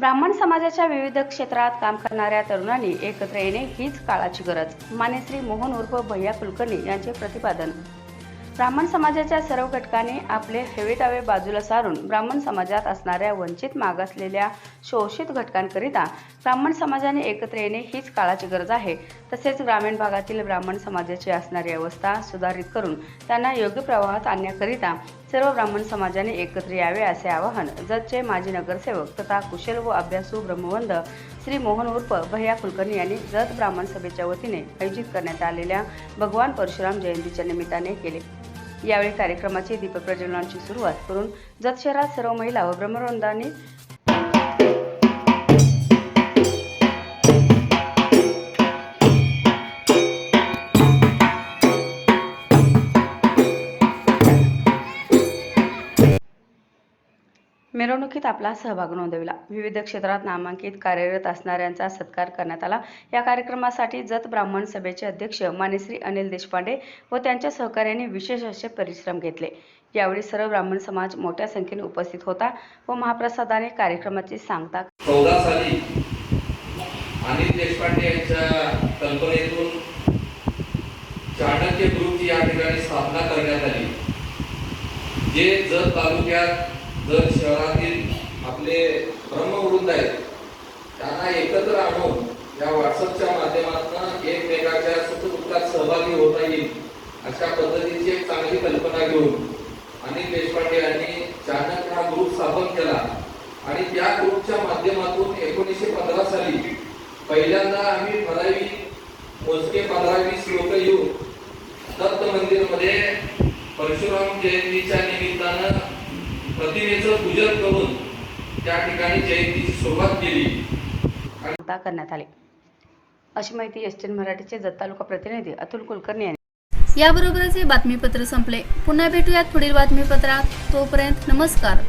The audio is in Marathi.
ब्राह्मण समाजाच्या विविध क्षेत्रात काम करणाऱ्या तरुणांनी एकत्र येणे हीच काळाची गरज. मान्यश्री मोहन उर्फ भैया कुलकर्णी यांचे प्रतिपादन ब्राह्मण समाजाच्या सर्व घटकांनी आपले हेवेदावे बाजूला सारून ब्राह्मण समाजात असणाऱ्या वंचित मागासलेल्या शोषित घटकांकरिता ब्राह्मण समाजाने एकत्र येणे हीच काळाची गरज आहे. तसेच ग्रामीण भागातील ब्राह्मण समाजाची असणारी अवस्था सुधारित करून त्यांना योग्य प्रवाहात आणण्याकरिता सर्व ब्राह्मण समाजाने एकत्र यावे असे आवाहन जतचे माजी नगरसेवक तथा कुशल व अभ्यासू ब्रह्मवंद श्री मोहन उर्फ भैया कुलकर्णी यांनी जत ब्राह्मण सभेच्या वतीने आयोजित करण्यात आलेल्या भगवान परशुराम जयंतीच्या निमित्ताने केले. यावेळी कार्यक्रमाची दीपप्रज्वलनाची सुरुवात करून जत शहरात सर्व महिला व ब्रह्मवंदांनी मिरवणुकीत आपला सहभाग नोंदविला. विविध क्षेत्रात नामांकित कार्यरत असणाऱ्यांचा सत्कार करण्यात आला. या कार्यक्रमासाठी जत ब्राह्मण सभेचे अध्यक्ष मानेश्री अनिल देशपांडे व त्यांच्या सहकार्यांनी विशेष असे परिश्रम घेतले. यावेळी सर्व ब्राह्मण समाज मोठ्या संख्येने उपस्थित होता व महाप्रसादाने कार्यक्रमाची सांगता चौदा साली अनिल देशपांडे यांच्या कल्पनेतून चाणक्य ग्रुपची या ठिकाणी स्थापना करण्यात आली. जे जत तालुक्यात जर शहरातील आपले ब्रह्मवृंद आहेत त्यांना एकत्र आणून या व्हॉट्सअपच्या माध्यमातून एकमेकाच्या सुखदुःखात सहभागी होता येईल अशा पद्धतीची एक चांगली कल्पना घेऊन अनिल देशपांडे यांनी चाणक्य हा ग्रुप स्थापन केला. आणि त्या ग्रुपच्या माध्यमातून एकोणीसशे पंधरा साली पहिल्यांदा आम्ही ठराविक मोजके पंधरा वीस लोक येऊन दत्त मंदिरमध्ये परशुराम जयंतीच्या निमित्तानं प्रतिमेचं पूजन करून त्या ठिकाणी जयंतीची सुरुवात केली. करण्यात आली. अशी माहिती एस टी मराठीचे जत तालुका प्रतिनिधी अतुल कुलकर्णी यांनी याबरोबरच हे बातमीपत्र संपले. पुन्हा भेटूयात पुढील बातमीपत्रात. तोपर्यंत नमस्कार.